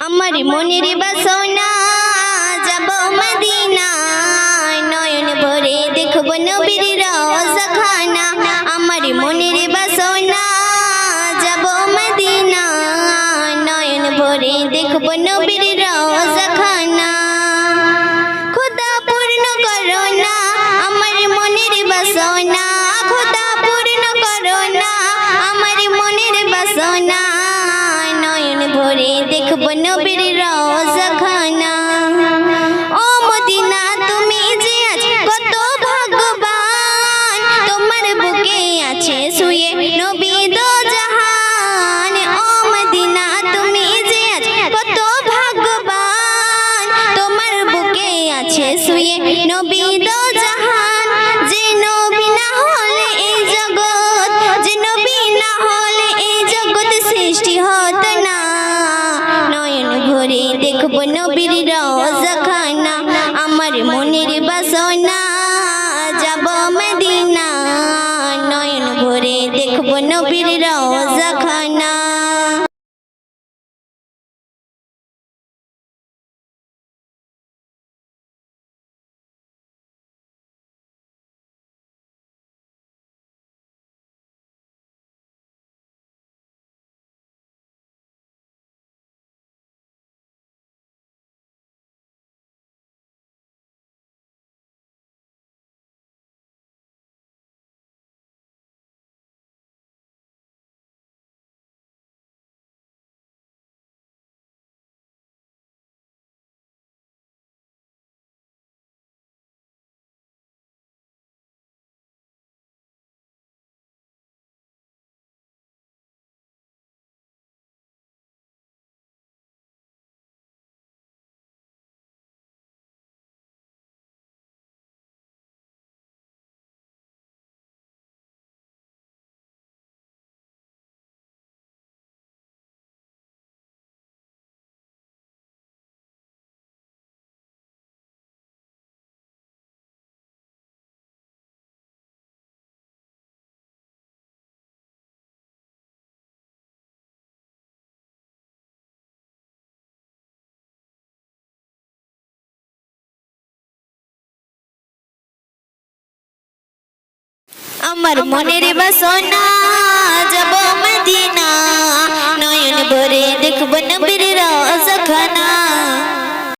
আমার মনের বাসনা যাব মদিনা নয়ন ভরে দেখব নবীর রওজাখানা আমার মনের বাসনা যাব মদিনা নয়ন ভরে দেখব নবীর দেখব নবীর রওজাখানা ও মদিনা, তুমি যে আজ কত ভাগ্যবান। তোমার বুকে আছে শুয়ে নবী দো জাহান ও মদিনা, তুমি যে আজ কত ভাগ্যবান। তোমার বুকে আছে শুয়ে নবী দেখব নবীর রওজাখানা আমার মনের বাসনা যাব মদিনা।